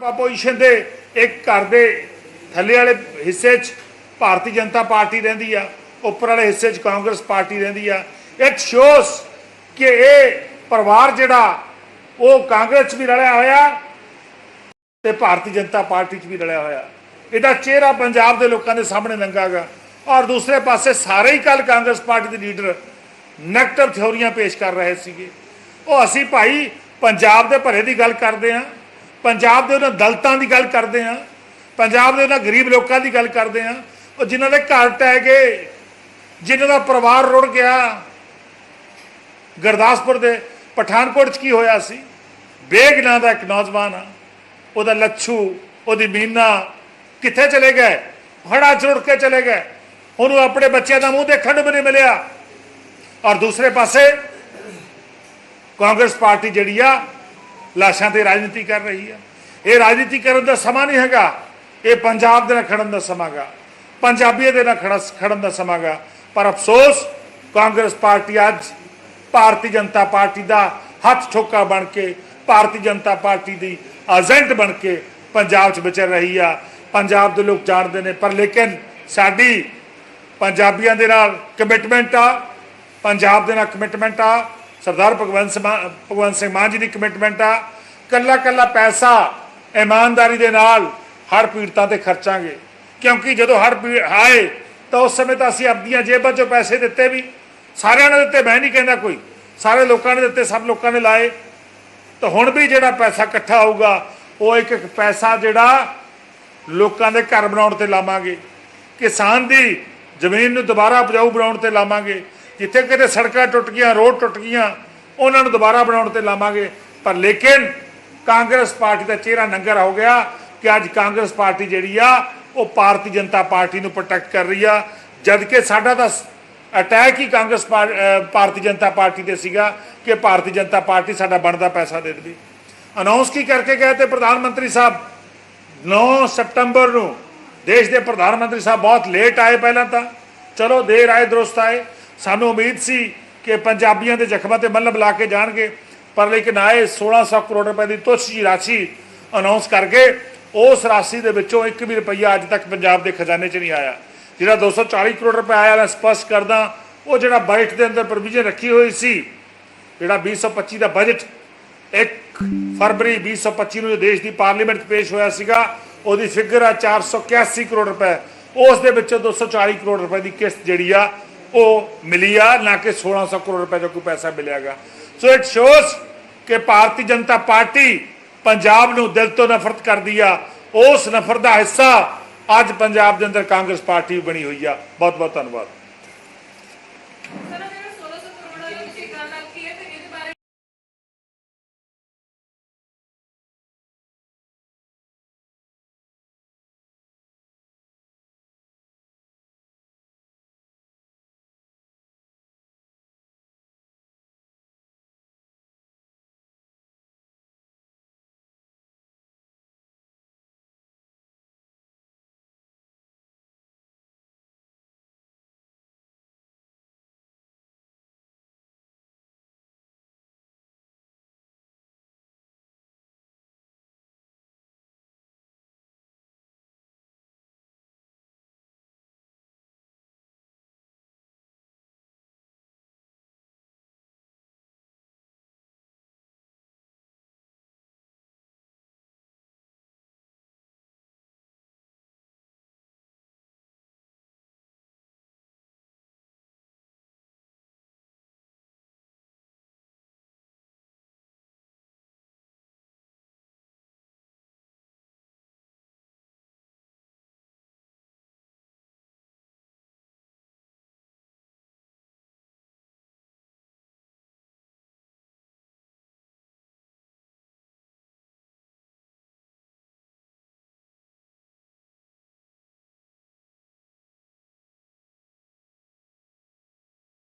Opposition ਦੇ ਇੱਕ ਘਰ ਦੇ ਥੱਲੇ ਵਾਲੇ ਹਿੱਸੇ 'ਚ ਭਾਰਤੀ ਜਨਤਾ ਪਾਰਟੀ ਰਹਿੰਦੀ ਆ, ਉੱਪਰ ਵਾਲੇ ਹਿੱਸੇ 'ਚ ਕਾਂਗਰਸ ਪਾਰਟੀ ਰਹਿੰਦੀ ਆ। ਇਟ ਸ਼ੋਸ ਕਿ ਇਹ ਪਰਿਵਾਰ ਜਿਹੜਾ, ਉਹ ਕਾਂਗਰਸ 'ਚ ਵੀ ਰਲਿਆ ਹੋਇਆ ਤੇ ਭਾਰਤੀ ਜਨਤਾ ਪਾਰਟੀ 'ਚ ਵੀ ਰਲਿਆ ਹੋਇਆ। ਇਹਦਾ ਚਿਹਰਾ ਪੰਜਾਬ ਦੇ ਲੋਕਾਂ ਦੇ ਸਾਹਮਣੇ ਨੰਗਾਗਾ। ਔਰ ਦੂਸਰੇ ਪਾਸੇ ਸਾਰੇ ਹੀ ਕੱਲ ਕਾਂਗਰਸ ਪਾਰਟੀ ਦੇ ਲੀਡਰ ਨੈਗੇਟਿਵ ਥਿਉਰੀਆਂ ਪੇਸ਼ ਕਰ ਰਹੇ ਸੀਗੇ। ਉਹ ਅਸੀਂ ਭਾਈ ਪੰਜਾਬ ਦੇ ਭਰੇ ਦੀ ਗੱਲ ਕਰਦੇ ਹਾਂ। ਪੰਜਾਬ ਦੇ ਉਹਨਾਂ ਦਲਤਾਂ ਦੀ ਗੱਲ ਕਰਦੇ ਹਾਂ, ਪੰਜਾਬ ਦੇ ਉਹਨਾਂ ਗਰੀਬ ਲੋਕਾਂ ਦੀ ਗੱਲ ਕਰਦੇ ਹਾਂ, ਉਹ ਜਿਨ੍ਹਾਂ ਦੇ ਘਰ ਟਹਿ ਗਏ, ਜਿਨ੍ਹਾਂ ਦਾ ਪਰਿਵਾਰ ਰੁੜ ਗਿਆ। ਗੁਰਦਾਸਪੁਰ ਦੇ ਪਠਾਨਕੋਟ 'ਚ ਕੀ ਹੋਇਆ ਸੀ? ਬੇਗ ਨਾਂ ਦਾ ਇੱਕ ਨੌਜਵਾਨ ਆ, ਉਹਦਾ ਲੱਛੂ, ਉਹਦੀ ਮੀਨਾ ਕਿੱਥੇ ਚਲੇ ਗਏ? ਹੜਾ ਚੁੜ ਕੇ ਚਲੇ ਗਏ। ਉਹਨੂੰ ਆਪਣੇ ਬੱਚਿਆਂ ਦਾ ਮੂੰਹ ਦੇਖਣ ਨੂੰ ਵੀ ਨਹੀਂ ਮਿਲਿਆ। ਔਰ ਦੂਸਰੇ ਪਾਸੇ ਕਾਂਗਰਸ ਪਾਰਟੀ ਜਿਹੜੀ ਆ ਲਾਸ਼ਾਂ ਤੇ ਰਾਜਨੀਤੀ ਕਰ ਰਹੀ ਆ ਇਹ ਰਾਜਨੀਤੀ ਕਰਨ ਦਾ ਸਮਾਂ ਨਹੀਂ ਹੈਗਾ। ਇਹ ਪੰਜਾਬ ਦੇ ਨਾਲ ਖੜਨ ਦਾ ਸਮਾਂਗਾ ਪੰਜਾਬੀਆਂ ਦੇ ਨਾਲ ਖੜਾ- ਖੜਨ ਦਾ ਸਮਾਂਗਾ ਪਰ ਅਫਸੋਸ, ਕਾਂਗਰਸ ਪਾਰਟੀ ਅੱਜ ਭਾਰਤੀ ਜਨਤਾ ਪਾਰਟੀ ਦਾ ਹੱਥ ਠੋਕਾ ਬਣ ਕੇ, ਭਾਰਤੀ ਜਨਤਾ ਪਾਰਟੀ ਦੀ ਏਜੰਟ ਬਣ ਕੇ ਪੰਜਾਬ 'ਚ ਵਿਚਰ ਰਹੀ ਆ। ਪੰਜਾਬ ਦੇ ਲੋਕ ਜਾਣਦੇ ਨੇ, ਪਰ ਲੇਕਿਨ ਸਾਡੀ ਪੰਜਾਬੀਆਂ ਦੇ ਨਾਲ ਕਮਿਟਮੈਂਟ ਆ। ਪੰਜਾਬ ਦੇ ਨਾਲ ਕਮਿਟਮੈਂਟ ਆ। ਸਰਦਾਰ ਭਗਵੰਤ ਸਿੰਘ ਮਾਨ- ਭਗਵੰਤ ਸਿੰਘ ਮਾਨ ਜੀ ਦੀ ਕਮਿਟਮੈਂਟ ਆ। ਕੱਲਾ ਕੱਲਾ ਪੈਸਾ ਇਮਾਨਦਾਰੀ ਦੇ ਨਾਲ ਹਰ ਪੀੜਤਾਂ ਤੇ ਖਰਚਾਂਗੇ। ਕਿਉਂਕਿ ਜਦੋਂ ਹਰ ਪੀੜ ਆਏ, ਤਾਂ ਉਸ ਸਮੇਂ ਤਾਂ ਅਸੀਂ ਆਪਣੀਆਂ ਜੇਬਾਂ 'ਚੋਂ ਪੈਸੇ ਦਿੱਤੇ ਵੀ। ਸਾਰਿਆਂ ਨੇ ਦਿੱਤੇ, ਮੈਂ ਨਹੀਂ ਕਹਿੰਦਾ ਕੋਈ। ਸਾਰੇ ਲੋਕਾਂ ਨੇ ਦਿੱਤੇ, ਸਭ ਲੋਕਾਂ ਨੇ ਲਾਏ। ਤਾਂ ਹੁਣ ਵੀ ਜਿਹੜਾ ਪੈਸਾ ਇਕੱਠਾ ਹੋਊਗਾ, ਉਹ ਇੱਕ ਇੱਕ ਪੈਸਾ ਜਿਹੜਾ ਲੋਕਾਂ ਦੇ ਘਰ ਬਣਾਉਣ ਤੇ ਲਾਵਾਂਗੇ। ਕਿਸਾਨ ਦੀ ਜ਼ਮੀਨ ਨੂੰ ਦੁਬਾਰਾ ਉਪਜਾਊ ਬਣਾਉਣ ਤੇ ਲਾਵਾਂਗੇ। ਜਿੱਥੇ ਕਿਤੇ ਸੜਕਾਂ ਟੁੱਟ ਗਈਆਂ, ਰੋਡ ਟੁੱਟ ਗਈਆਂ, ਉਹਨਾਂ ਨੂੰ ਦੁਬਾਰਾ ਬਣਾਉਣ ਤੇ ਲਾਵਾਂਗੇ। ਪਰ ਲੇਕਿਨ ਕਾਂਗਰਸ ਪਾਰਟੀ ਦਾ ਚਿਹਰਾ ਨੰਗਰ ਹੋ ਗਿਆ ਕਿ ਅੱਜ ਕਾਂਗਰਸ ਪਾਰਟੀ ਜਿਹੜੀ ਆ, ਉਹ ਭਾਰਤੀ ਜਨਤਾ ਪਾਰਟੀ ਨੂੰ ਪ੍ਰੋਟੈਕਟ ਕਰ ਰਹੀ ਆ। ਜਦ ਕਿ ਸਾਡਾ ਤਾਂ ਅਟੈਕ ਹੀ ਕਾਂਗਰਸ ਭਾਰਤੀ ਜਨਤਾ ਪਾਰਟੀ ਤੇ ਸੀਗਾ ਕਿ ਭਾਰਤੀ ਜਨਤਾ ਪਾਰਟੀ ਸਾਡਾ ਬਣਦਾ ਪੈਸਾ ਦੇ ਦੇਵੇ। ਅਨਾਉਂਸ ਕੀ ਕਰਕੇ ਗਏ ਤੇ ਪ੍ਰਧਾਨ ਮੰਤਰੀ ਸਾਹਿਬ? 9 ਸਤੰਬਰ ਨੂੰ ਦੇਸ਼ ਦੇ ਪ੍ਰਧਾਨ ਮੰਤਰੀ ਸਾਹਿਬ ਬਹੁਤ ਲੇਟ ਆਏ ਪਹਿਲਾਂ ਤਾਂ। ਚਲੋ ਦੇਰ ਆਏ, ਦਰੁਸਤ ਆਏ। ਸਾਨੂੰ ਉਮੀਦ ਸੀ ਕਿ ਪੰਜਾਬੀਆਂ ਦੇ ਜ਼ਖਮਾਂ ਤੇ ਮੱਲਮ ਲਾ ਕੇ ਜਾਣਗੇ, ਪਰ ਲੇਕਿਨ ਆਏ 1600 ਕਰੋੜ ਰੁਪਏ ਦੀ ਤੁੱਛ ਜੀ ਰਾਸ਼ੀ ਅਨਾਉਂਸ ਕਰਕੇ ਉਸ ਰਾਸ਼ੀ ਦੇ ਵਿੱਚੋਂ ਇੱਕ ਵੀ ਰੁਪਈਆ ਅੱਜ ਤੱਕ ਪੰਜਾਬ ਦੇ ਖਜ਼ਾਨੇ 'ਚ ਨਹੀਂ ਆਇਆ। ਜਿਹੜਾ 240 ਕਰੋੜ ਰੁਪਏ ਆਇਆ, ਮੈਂ ਸਪਸ਼ਟ ਕਰਦਾ, ਉਹ ਜਿਹੜਾ ਬਜਟ ਦੇ ਅੰਦਰ ਪ੍ਰੋਵੀਜ਼ਨ ਰੱਖੀ ਹੋਈ ਸੀ, ਜਿਹੜਾ 2025 ਦਾ ਬਜਟ 1 ਫਰਵਰੀ 2025 ਨੂੰ ਜੋ ਦੇਸ਼ ਦੀ ਪਾਰਲੀਮੈਂਟ 'ਚ ਪੇਸ਼ ਹੋਇਆ ਸੀਗਾ, ਉਹਦੀ ਫਿਗਰ ਆ 481 ਕਰੋੜ ਰੁਪਏ। ਉਸ ਦੇ ਵਿੱਚੋਂ 240 ਕਰੋੜ ਰੁਪਏ ਦੀ ਕਿਸ਼ਤ ਜਿਹੜੀ ਆ ਉਹ ਮਿਲੀ ਆ ਨਾ ਕਿ 1600 ਕਰੋੜ ਰੁਪਏ ਦਾ ਕੋਈ ਪੈਸਾ ਮਿਲਿਆਗਾ। ਸੋ ਇਟ ਸ਼ੋਸ ਕਿ ਭਾਰਤੀ ਜਨਤਾ ਪਾਰਟੀ ਪੰਜਾਬ ਨੂੰ ਦਿਲ ਤੋਂ ਨਫ਼ਰਤ ਕਰਦੀ ਆ। ਉਸ ਨਫ਼ਰਤ ਦਾ ਹਿੱਸਾ ਅੱਜ ਪੰਜਾਬ ਦੇ ਅੰਦਰ ਕਾਂਗਰਸ ਪਾਰਟੀ ਬਣੀ ਹੋਈ ਆ। ਬਹੁਤ ਬਹੁਤ ਧੰਨਵਾਦ।